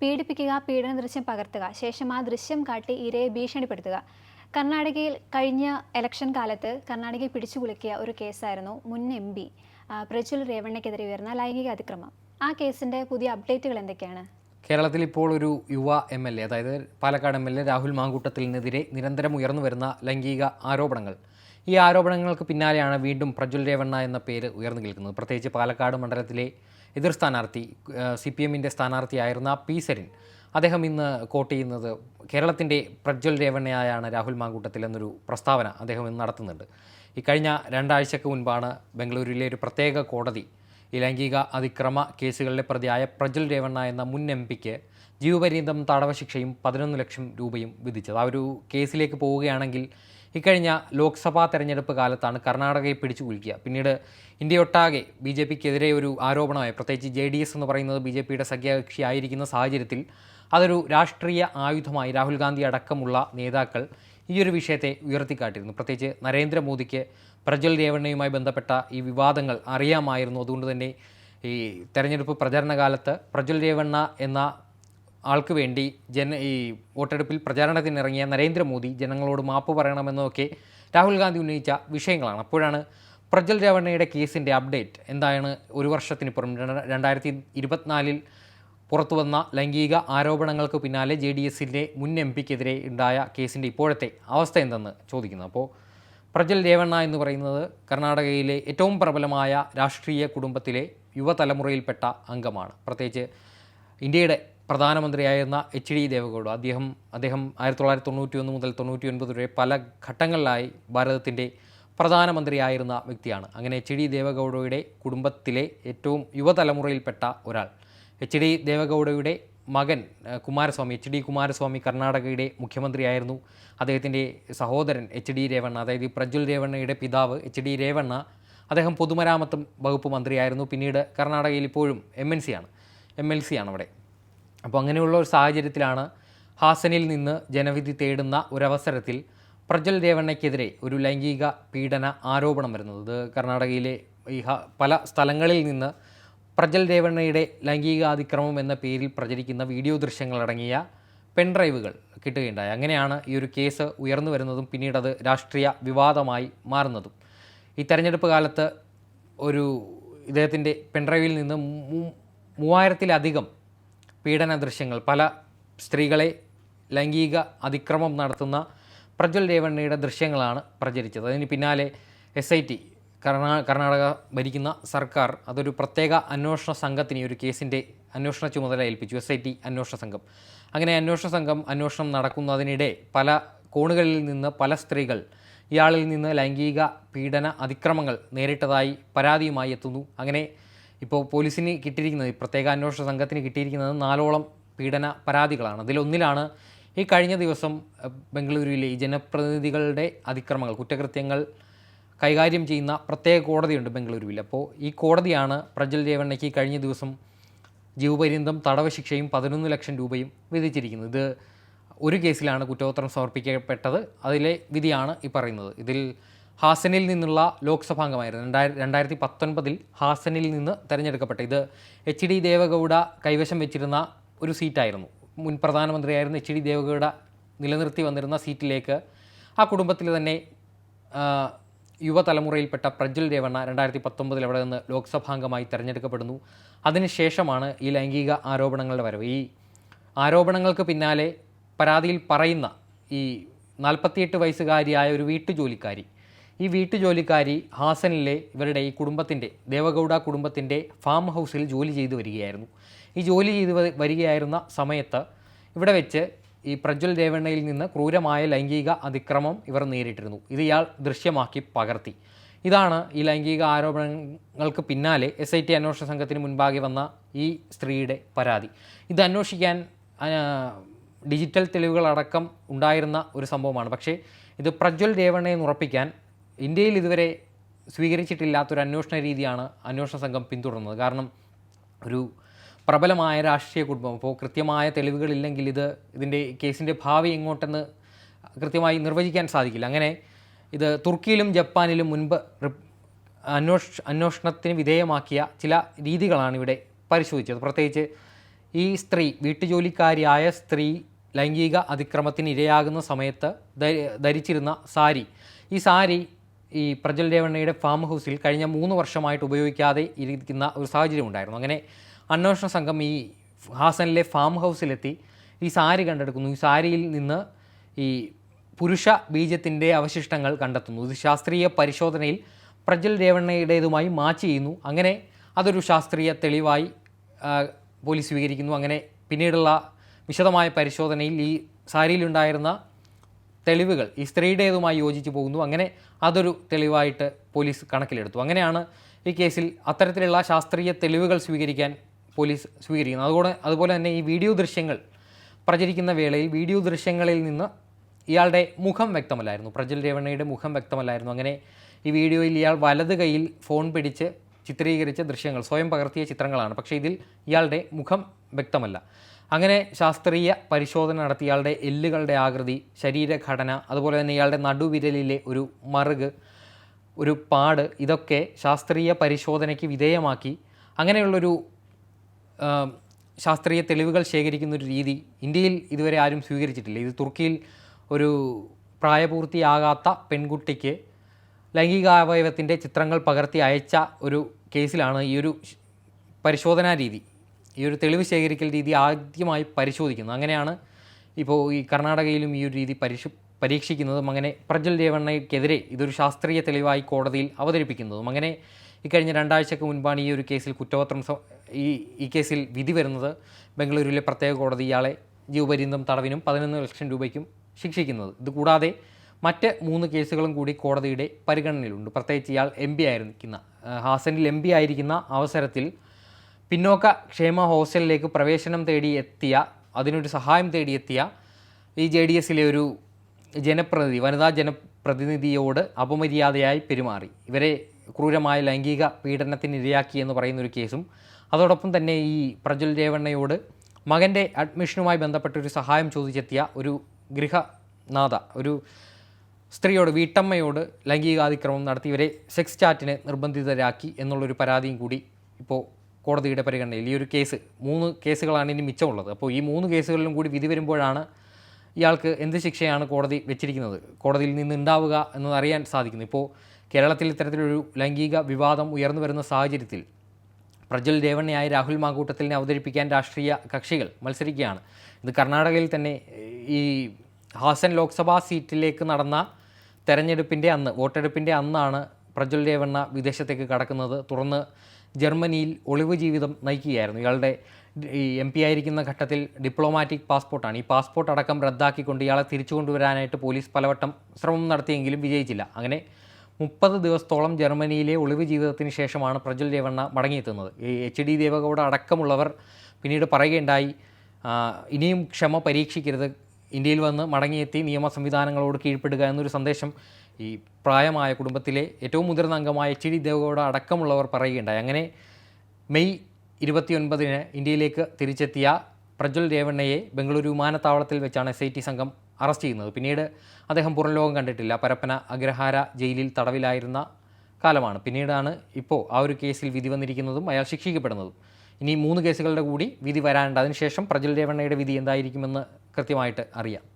പീഡിപ്പിക്കുക പീഡന ദൃശ്യം പകർത്തുക. ശേഷം ആ ദൃശ്യം കാട്ടി ഇരയെ ഭീഷണിപ്പെടുത്തുക. കർണാടകയിൽ കഴിഞ്ഞ ഇലക്ഷൻ കാലത്ത് കർണാടകയിൽ പിടിച്ചുകുലുക്കിയ ഒരു കേസായിരുന്നു മുൻ എം പി പ്രജ്വൽ രേവണ്ണയ്ക്കെതിരെ ഉയർന്ന ലൈംഗിക അതിക്രമം. ആ കേസിന്റെ പുതിയ അപ്ഡേറ്റുകൾ എന്തൊക്കെയാണ്? കേരളത്തിൽ ഇപ്പോൾ ഒരു യുവ എം എൽ എ അതായത് Palakkad M L A Rahul മാങ്കൂട്ടത്തിനെതിരെ നിരന്തരം ഉയർന്നു വരുന്ന ലൈംഗിക ആരോപണങ്ങൾ. ഈ ആരോപണങ്ങൾക്ക് പിന്നാലെയാണ് വീണ്ടും പ്രജ്വൽ രേവണ്ണ എന്ന പേര് ഉയർന്നു കേൾക്കുന്നത് പ്രത്യേകിച്ച് പാലക്കാട് മണ്ഡലത്തിലെ എതിർ സ്ഥാനാർത്ഥി സി പി എമ്മിന്റെ സ്ഥാനാർത്ഥിയായിരുന്ന പി സരിൻ. അദ്ദേഹം ഇന്ന് കോട്ട് ചെയ്യുന്നത് കേരളത്തിന്റെ പ്രജ്വൽ രേവണ്ണയായാണ് രാഹുൽ മാങ്കൂട്ടത്തിൽ എന്നൊരു പ്രസ്താവന അദ്ദേഹം ഇന്ന് നടത്തുന്നുണ്ട്. ഈ കഴിഞ്ഞ രണ്ടാഴ്ചക്ക് മുൻപാണ് ബംഗളൂരുവിലെ ഒരു പ്രത്യേക കോടതി ലൈംഗിക അതിക്രമ കേസുകളിലെ പ്രതിയായ പ്രജ്വൽ രേവണ്ണ എന്ന മുൻ എം പിക്ക് ജീവപര്യന്തം തടവ ശിക്ഷയും പതിനൊന്ന് ലക്ഷം രൂപയും വിധിച്ചത്. ആ ഒരു കേസിലേക്ക് പോവുകയാണെങ്കിൽ ഇക്കഴിഞ്ഞ ലോക്സഭാ തെരഞ്ഞെടുപ്പ് കാലത്താണ് കർണാടകയെ പിടിച്ചു കുലുക്കുക പിന്നീട് ഇന്ത്യയൊട്ടാകെ ബി ജെ പിക്കെതിരെ ഒരു ആരോപണമായി. പ്രത്യേകിച്ച് ജെ ഡി എസ് എന്ന് പറയുന്നത് ബി ജെ പിയുടെ സഖ്യകക്ഷി ആയിരിക്കുന്ന സാഹചര്യത്തിൽ അതൊരു രാഷ്ട്രീയ ആയുധമായി രാഹുൽ ഗാന്ധി അടക്കമുള്ള നേതാക്കൾ ഈ ഒരു വിഷയത്തെ ഉയർത്തിക്കാട്ടിയിരുന്നു. പ്രത്യേകിച്ച് നരേന്ദ്രമോദിക്ക് പ്രജ്വൽ രേവണ്ണയുമായി ബന്ധപ്പെട്ട ഈ വിവാദങ്ങൾ അറിയാമായിരുന്നു. അതുകൊണ്ട് തന്നെ ഈ തെരഞ്ഞെടുപ്പ് പ്രചരണ കാലത്ത് പ്രജ്വൽ രേവണ്ണ എന്ന ആൾക്ക് വേണ്ടി ജന ഈ വോട്ടെടുപ്പിൽ പ്രചാരണത്തിനിറങ്ങിയ നരേന്ദ്രമോദി ജനങ്ങളോട് മാപ്പ് പറയണമെന്നൊക്കെ രാഹുൽ ഗാന്ധി ഉന്നയിച്ച വിഷയങ്ങളാണ്. അപ്പോഴാണ് പ്രജൽ രവണയുടെ കേസിന്റെ അപ്ഡേറ്റ്. എന്താണ് ഒരു വർഷത്തിനിപ്പുറം പുറം രണ്ടായിരത്തി ഇരുപത്തിനാലിൽ പുറത്തു വന്ന ലൈംഗിക ആരോപണങ്ങൾക്ക് പിന്നാലെ ജെ ഡി എസിന്റെ മുൻ എം പിക്കെതിരെ ഉണ്ടായ കേസിന്റെ ഇപ്പോഴത്തെ അവസ്ഥ എന്തെന്ന് ചോദിക്കുന്നത് അപ്പോൾ പ്രജൽ രേവണ്ണ എന്ന് പറയുന്നത് കർണാടകയിലെ ഏറ്റവും പ്രബലമായ രാഷ്ട്രീയ കുടുംബത്തിലെ യുവതലമുറയിൽപ്പെട്ട അംഗമാണ്. പ്രത്യേകിച്ച് ഇന്ത്യയുടെ പ്രധാനമന്ത്രിയായിരുന്ന എച്ച് ഡി ദേവഗൗഡ. അദ്ദേഹം അദ്ദേഹം ആയിരത്തി തൊള്ളായിരത്തി തൊണ്ണൂറ്റി ഒന്ന് മുതൽ തൊണ്ണൂറ്റി ഒൻപത് വരെ പല ഘട്ടങ്ങളിലായി ഭാരതത്തിന്റെ പ്രധാനമന്ത്രിയായിരുന്ന വ്യക്തിയാണ്. അങ്ങനെ എച്ച് ഡി ദേവഗൗഡയുടെ കുടുംബത്തിലെ ഏറ്റവും യുവതലമുറയിൽപ്പെട്ട ഒരാൾ. എച്ച് ഡി ദേവഗൗഡയുടെ മകൻ കുമാരസ്വാമി എച്ച് ഡി കുമാരസ്വാമി കർണാടകയുടെ മുഖ്യമന്ത്രിയായിരുന്നു. അദ്ദേഹത്തിന്റെ സഹോദരൻ എച്ച് ഡി രേവണ്ണ അതായത് പ്രജ്വൽ രേവണ്ണയുടെ പിതാവ് എച്ച് ഡി രേവണ്ണ അദ്ദേഹം പൊതുമരാമത്തും വകുപ്പ് മന്ത്രിയായിരുന്നു. പിന്നീട് കർണാടകയിൽ ഇപ്പോഴും എം എൻ സി ആണ്. എം എൽ സി ആണ് അവിടെ അപ്പോൾ അങ്ങനെയുള്ള ഒരു സാഹചര്യത്തിലാണ് ഹാസനിൽ നിന്ന് ജനവിധി തേടുന്ന ഒരവസരത്തിൽ പ്രജൽ രേവണ്ണയ്ക്കെതിരെ ഒരു ലൈംഗിക പീഡന ആരോപണം വരുന്നത്. കർണാടകയിലെ ഈ പല സ്ഥലങ്ങളിൽ നിന്ന് പ്രജൽ രേവണ്ണയുടെ ലൈംഗിക അതിക്രമം എന്ന പേരിൽ പ്രചരിക്കുന്ന വീഡിയോ ദൃശ്യങ്ങളടങ്ങിയ പെൺഡ്രൈവുകൾ കിട്ടുകയുണ്ടായി. അങ്ങനെയാണ് ഈ ഒരു കേസ് ഉയർന്നു വരുന്നതും പിന്നീട് അത് രാഷ്ട്രീയ വിവാദമായി മാറുന്നതും. ഈ തെരഞ്ഞെടുപ്പ് കാലത്ത് ഒരു ഇദ്ദേഹത്തിന്റെ പെൺഡ്രൈവിൽ നിന്ന് മൂവായിരത്തിലധികം പീഡന ദൃശ്യങ്ങൾ പല സ്ത്രീകളെ ലൈംഗിക അതിക്രമം നടത്തുന്ന പ്രജ്വൽ രേവണ്ണയുടെ ദൃശ്യങ്ങളാണ് പ്രചരിച്ചത്. അതിന് പിന്നാലെ എസ് ഐ ടി കർണാ കർണാടക ഭരിക്കുന്ന സർക്കാർ അതൊരു പ്രത്യേക അന്വേഷണ സംഘത്തിന് ഒരു കേസിന്റെ അന്വേഷണ ചുമതല ഏൽപ്പിച്ചു. എസ് ഐ ടി അന്വേഷണ സംഘം. അങ്ങനെ അന്വേഷണ സംഘം അന്വേഷണം നടക്കുന്നതിനിടെ പല കോണുകളിൽ നിന്ന് പല സ്ത്രീകൾ ഇയാളിൽ നിന്ന് ലൈംഗിക പീഡന അതിക്രമങ്ങൾ നേരിട്ടതായി പരാതിയുമായി എത്തുന്നു. അങ്ങനെ ഇപ്പോൾ പോലീസിന് കിട്ടിയിരിക്കുന്നത് പ്രത്യേക അന്വേഷണ സംഘത്തിന് കിട്ടിയിരിക്കുന്നത് നാലോളം പീഡന പരാതികളാണ്. അതിലൊന്നിലാണ് ഈ കഴിഞ്ഞ ദിവസം ബംഗളൂരുവിലെ ഈ ജനപ്രതിനിധികളുടെ അതിക്രമങ്ങൾ കുറ്റകൃത്യങ്ങൾ കൈകാര്യം ചെയ്യുന്ന പ്രത്യേക കോടതിയുണ്ട് ബംഗളൂരുവിൽ. അപ്പോൾ ഈ കോടതിയാണ് പ്രജ്വൽ രേവണ്ണയ്ക്ക് കഴിഞ്ഞ ദിവസം ജീവപര്യന്തം തടവ് ശിക്ഷയും പതിനൊന്ന് ലക്ഷം രൂപയും വിധിച്ചിരിക്കുന്നത്. ഇത് ഒരു കേസിലാണ് കുറ്റപത്രം സമർപ്പിക്കപ്പെട്ടത്. അതിലെ വിധിയാണ് ഈ പറയുന്നത്. ഇതിൽ ഹാസനിൽ നിന്നുള്ള ലോക്സഭാംഗമായിരുന്നു. രണ്ടായിരം രണ്ടായിരത്തി പത്തൊൻപതിൽ ഹാസനിൽ നിന്ന് തിരഞ്ഞെടുക്കപ്പെട്ട ഇത് എച്ച് ഡി ദേവഗൗഡ കൈവശം വെച്ചിരുന്ന ഒരു സീറ്റായിരുന്നു. മുൻ പ്രധാനമന്ത്രിയായിരുന്ന എച്ച് ഡി ദേവഗൗഡ നിലനിർത്തി വന്നിരുന്ന സീറ്റിലേക്ക് ആ കുടുംബത്തിൽ തന്നെ യുവതലമുറയിൽപ്പെട്ട പ്രജ്വൽ രേവണ്ണ രണ്ടായിരത്തി പത്തൊമ്പതിൽ അവിടെ നിന്ന് ലോക്സഭാംഗമായി തിരഞ്ഞെടുക്കപ്പെടുന്നു. അതിനുശേഷമാണ് ഈ ലൈംഗിക ആരോപണങ്ങളുടെ വരവ്. ഈ ആരോപണങ്ങൾക്ക് പിന്നാലെ പരാതിയിൽ പറയുന്ന ഈ നാൽപ്പത്തിയെട്ട് വയസ്സുകാരിയായ ഒരു വീട്ടുജോലിക്കാരി ഈ വീട്ടുജോലിക്കാരി ഹാസനിലെ ഇവരുടെ ഈ കുടുംബത്തിന്റെ ദേവഗൗഡ കുടുംബത്തിന്റെ ഫാം ഹൗസിൽ ജോലി ചെയ്തു വരികയായിരുന്നു. ഈ ജോലി ചെയ്തു വരികയായിരുന്ന സമയത്ത് ഇവിടെ വെച്ച് ഈ പ്രജ്വൽ ദേവണ്ണയിൽ നിന്ന് ക്രൂരമായ ലൈംഗിക അതിക്രമം ഇവർ നേരിട്ടിരുന്നു. ഇത് ഇയാൾ ദൃശ്യമാക്കി പകർത്തി. ഇതാണ് ഈ ലൈംഗിക ആരോപണങ്ങൾക്ക് പിന്നാലെ എസ് ഐ ടി അന്വേഷണ സംഘത്തിന് മുൻപാകെ വന്ന ഈ സ്ത്രീയുടെ പരാതി. ഇത് അന്വേഷിക്കാൻ ഡിജിറ്റൽ തെളിവുകളടക്കം ഉണ്ടായിരുന്ന ഒരു സംഭവമാണ്. പക്ഷേ ഇത് പ്രജ്വൽ ദേവണ്ണയെന്ന് ഉറപ്പിക്കാൻ ഇന്ത്യയിൽ ഇതുവരെ സ്വീകരിച്ചിട്ടില്ലാത്തൊരു അന്വേഷണ രീതിയാണ് അന്വേഷണ സംഘം പിന്തുടർന്നത്. കാരണം ഒരു പ്രബലമായ രാഷ്ട്രീയ കുടുംബം അപ്പോൾ കൃത്യമായ തെളിവുകളില്ലെങ്കിൽ ഇത് ഇതിന്റെ കേസിന്റെ ഭാവി എങ്ങോട്ടെന്ന് കൃത്യമായി നിർവചിക്കാൻ സാധിക്കില്ല. അങ്ങനെ ഇത് തുർക്കിയിലും ജപ്പാനിലും മുൻപ് അന്വേഷ അന്വേഷണത്തിന് വിധേയമാക്കിയ ചില രീതികളാണ് ഇവിടെ പരിശോധിച്ചത്. പ്രത്യേകിച്ച് ഈ സ്ത്രീ വീട്ടുജോലിക്കാരിയായ സ്ത്രീ ലൈംഗിക അതിക്രമത്തിന് ഇരയാകുന്ന സമയത്ത് ധരിച്ചിരുന്ന സാരി. ഈ സാരി ഈ പ്രജ്വൽ രേവണ്ണയുടെ ഫാം ഹൗസിൽ കഴിഞ്ഞ മൂന്ന് വർഷമായിട്ട് ഉപയോഗിക്കാതെ ഇരിക്കുന്ന ഒരു സാഹചര്യം ഉണ്ടായിരുന്നു. അങ്ങനെ അന്വേഷണ സംഘം ഈ ഹാസനിലെ ഫാം ഹൗസിലെത്തി. ഈ സാരി കണ്ടെടുക്കുന്നു. ഈ സാരിയിൽ നിന്ന് ഈ പുരുഷ ബീജത്തിന്റെ അവശിഷ്ടങ്ങൾ കണ്ടെത്തുന്നു. ഇത് ശാസ്ത്രീയ പരിശോധനയിൽ പ്രജ്വൽ രേവണ്ണയുടേതുമായി മാച്ച് ചെയ്യുന്നു. അങ്ങനെ അതൊരു ശാസ്ത്രീയ തെളിവായി പോലീസ് സ്വീകരിക്കുന്നു. അങ്ങനെ പിന്നീടുള്ള വിശദമായ പരിശോധനയിൽ ഈ സാരിയിലുണ്ടായിരുന്ന തെളിവുകൾ ഈ സ്ത്രീയുടേതുമായി യോജിച്ച് പോകുന്നു. അങ്ങനെ അതൊരു തെളിവായിട്ട് പോലീസ് കണക്കിലെടുത്തു. അങ്ങനെയാണ് ഈ കേസിൽ അത്തരത്തിലുള്ള ശാസ്ത്രീയ തെളിവുകൾ സ്വീകരിക്കാൻ പോലീസ് സ്വീകരിക്കുന്നത്. അതുകൊണ്ട് അതുപോലെ തന്നെ ഈ വീഡിയോ ദൃശ്യങ്ങൾ പ്രചരിക്കുന്ന വേളയിൽ വീഡിയോ ദൃശ്യങ്ങളിൽ നിന്ന് ഇയാളുടെ മുഖം വ്യക്തമല്ലായിരുന്നു. പ്രജ്വൽ രേവണ്ണയുടെ മുഖം വ്യക്തമല്ലായിരുന്നു. അങ്ങനെ ഈ വീഡിയോയിൽ ഇയാൾ വലത് കൈയിൽ ഫോൺ പിടിച്ച് ചിത്രീകരിച്ച ദൃശ്യങ്ങൾ സ്വയം പകർത്തിയ ചിത്രങ്ങളാണ്. പക്ഷേ ഇതിൽ ഇയാളുടെ മുഖം വ്യക്തമല്ല. അങ്ങനെ ശാസ്ത്രീയ പരിശോധന നടത്തി ഇയാളുടെ എല്ലുകളുടെ ആകൃതി ശരീരഘടന അതുപോലെ തന്നെ ഇയാളുടെ നടുവിരലിലെ ഒരു മറുക് ഒരു പാട് ഇതൊക്കെ ശാസ്ത്രീയ പരിശോധനയ്ക്ക് വിധേയമാക്കി. അങ്ങനെയുള്ളൊരു ശാസ്ത്രീയ തെളിവുകൾ ശേഖരിക്കുന്ന ഒരു രീതി ഇന്ത്യയിൽ ഇതുവരെ ആരും സ്വീകരിച്ചിട്ടില്ല. ഇത് തുർക്കിയിൽ ഒരു പ്രായപൂർത്തിയാകാത്ത പെൺകുട്ടിക്ക് ലൈംഗികാവയവത്തിന്റെ ചിത്രങ്ങൾ പകർത്തി അയച്ച ഒരു കേസിലാണ് ഈ ഒരു പരിശോധനാ രീതി. ഈ ഒരു തെളിവ് ശേഖരിക്കൽ രീതി ആദ്യമായി പരിശോധിക്കുന്നത് അങ്ങനെയാണ് ഇപ്പോൾ ഈ കർണാടകയിലും ഈ ഒരു രീതി പരിശ പരീക്ഷിക്കുന്നതും അങ്ങനെ പ്രജ്വൽ രേവണ്ണയ്ക്കെതിരെ ഇതൊരു ശാസ്ത്രീയ തെളിവായി കോടതിയിൽ അവതരിപ്പിക്കുന്നതും അങ്ങനെ ഇക്കഴിഞ്ഞ രണ്ടാഴ്ചക്ക് മുൻപാണ് ഈ ഒരു കേസിൽ കുറ്റപത്രം ഈ ഈ കേസിൽ വിധി വരുന്നത്. ബംഗളൂരുവിലെ പ്രത്യേക കോടതി ഇയാളെ ജീവപര്യന്തം തടവിനും പതിനൊന്ന് ലക്ഷം രൂപയ്ക്കും ശിക്ഷിക്കുന്നത്. ഇതുകൂടാതെ മറ്റ് മൂന്ന് കേസുകളും കൂടി കോടതിയുടെ പരിഗണനയിലുണ്ട്. പ്രത്യേകിച്ച് ഇയാൾ എം പി ആയിരിക്കുന്ന ഹാസനിൽ എം പി ആയിരിക്കുന്ന അവസരത്തിൽ പിന്നോക്ക ക്ഷേമ ഹോസ്റ്റലിലേക്ക് പ്രവേശനം തേടി എത്തിയ അതിനൊരു സഹായം തേടിയെത്തിയ ഈ ജെ ഡി എസിലെ ഒരു ജനപ്രതിനിധി വനിതാ ജനപ്രതിനിധിയോട് അപമര്യാദയായി പെരുമാറി. ഇവരെ ക്രൂരമായ ലൈംഗിക പീഡനത്തിന് ഇരയാക്കി എന്ന് പറയുന്ന ഒരു കേസും അതോടൊപ്പം തന്നെ ഈ പ്രജ്വൽ രേവണ്ണയോട് മകന്റെ അഡ്മിഷനുമായി ബന്ധപ്പെട്ടൊരു സഹായം ചോദിച്ചെത്തിയ ഒരു ഗൃഹനാഥ ഒരു സ്ത്രീയോട് വീട്ടമ്മയോട് ലൈംഗികാതിക്രമം നടത്തി ഇവരെ സെക്സ് ചാറ്റിനെ നിർബന്ധിതരാക്കി എന്നുള്ളൊരു പരാതിയും കൂടി ഇപ്പോൾ കോടതിയുടെ പരിഗണനയിൽ ഈ ഒരു കേസ് മൂന്ന് കേസുകളാണ് ഇനി മിച്ചമുള്ളത്. അപ്പോൾ ഈ മൂന്ന് കേസുകളിലും കൂടി വിധി വരുമ്പോഴാണ് ഇയാൾക്ക് എന്ത് ശിക്ഷയാണ് കോടതി വെച്ചിരിക്കുന്നത്? കോടതിയിൽ നിന്ന് ഉണ്ടാവുക എന്നത് അറിയാൻ സാധിക്കുന്നു. ഇപ്പോൾ കേരളത്തിൽ ഇത്തരത്തിലൊരു ലൈംഗിക വിവാദം ഉയർന്നു വരുന്ന സാഹചര്യത്തിൽ പ്രജ്വൽ രേവണ്ണയായ രാഹുൽ മാങ്കൂട്ടത്തിലിനെ അവതരിപ്പിക്കാൻ രാഷ്ട്രീയ കക്ഷികൾ മത്സരിക്കുകയാണ്. ഇത് കർണാടകയിൽ തന്നെ ഈ ഹാസൻ ലോക്സഭാ സീറ്റിലേക്ക് നടന്ന തെരഞ്ഞെടുപ്പിന്റെ അന്ന് വോട്ടെടുപ്പിന്റെ അന്നാണ് പ്രജ്വൽ രേവണ്ണ വിദേശത്തേക്ക് കടക്കുന്നത്. തുടർന്ന് ജർമ്മനിയിൽ ഒളിവ് ജീവിതം നയിക്കുകയായിരുന്നു. ഇയാളുടെ ഈ എം പി ആയിരിക്കുന്ന ഘട്ടത്തിൽ ഡിപ്ലോമാറ്റിക് പാസ്പോർട്ടാണ് ഈ പാസ്പോർട്ട് അടക്കം റദ്ദാക്കിക്കൊണ്ട് ഇയാളെ തിരിച്ചു കൊണ്ടുവരാനായിട്ട് പോലീസ് പലവട്ടം ശ്രമം നടത്തിയെങ്കിലും വിജയിച്ചില്ല. അങ്ങനെ മുപ്പത് ദിവസത്തോളം ജർമ്മനിയിലെ ഒളിവ് ജീവിതത്തിന് ശേഷമാണ് പ്രജ്വൽ രേവണ്ണ മടങ്ങിയെത്തുന്നത്. ഈ എച്ച് ഡി ദേവഗൗഡ അടക്കമുള്ളവർ പിന്നീട് പറയുകയുണ്ടായി ഇനിയും ക്ഷമ പരീക്ഷിക്കരുത്. ഇന്ത്യയിൽ വന്ന് മടങ്ങിയെത്തി നിയമ സംവിധാനങ്ങളോട് കീഴ്പ്പെടുക എന്നൊരു സന്ദേശം ഈ പ്രായമായ കുടുംബത്തിലെ ഏറ്റവും മുതിർന്ന അംഗമായ എച്ച് ഡി ദേവഗൗഡ അടക്കമുള്ളവർ പറയുകയുണ്ടായി. അങ്ങനെ മെയ് ഇരുപത്തിയൊൻപതിന് ഇന്ത്യയിലേക്ക് തിരിച്ചെത്തിയ പ്രജ്വൽ രേവണ്ണയെ ബംഗളൂരു വിമാനത്താവളത്തിൽ വെച്ചാണ് എസ് ഐ ടി സംഘം അറസ്റ്റ് ചെയ്യുന്നത്. പിന്നീട് അദ്ദേഹം പുറം ലോകം കണ്ടിട്ടില്ല. പരപ്പന അഗ്രഹാര ജയിലിൽ തടവിലായിരുന്ന കാലമാണ്. പിന്നീടാണ് ഇപ്പോൾ ആ ഒരു കേസിൽ വിധി വന്നിരിക്കുന്നതും അയാൾ ശിക്ഷിക്കപ്പെടുന്നതും. ഇനി മൂന്ന് കേസുകളുടെ കൂടി വിധി വരാനുണ്ട്. അതിനുശേഷം പ്രജ്വൽ രേവണ്ണയുടെ വിധി എന്തായിരിക്കുമെന്ന് കൃത്യമായിട്ട് അറിയാം.